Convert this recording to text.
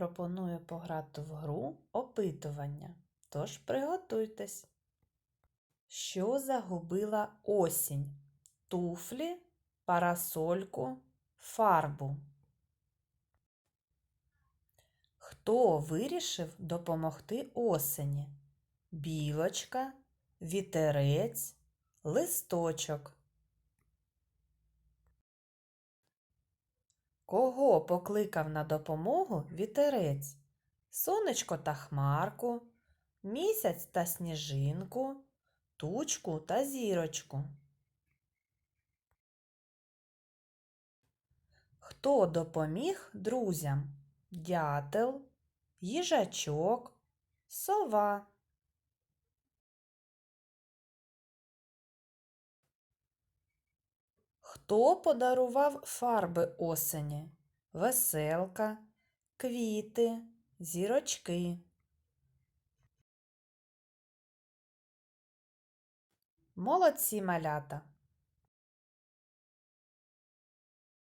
пропоную пограти в гру опитування. Тож приготуйтесь. Що загубила осінь? Туфлі, парасольку, фарбу. Хто вирішив допомогти осені? Білочка, вітерець, листочок. Кого покликав на допомогу вітерець? Сонечко та хмарку, місяць та сніжинку, тучку та зірочку. Хто допоміг друзям? Дятел, їжачок, сова. Хто подарував фарби осені? Веселка, квіти, зірочки. Молодці малята!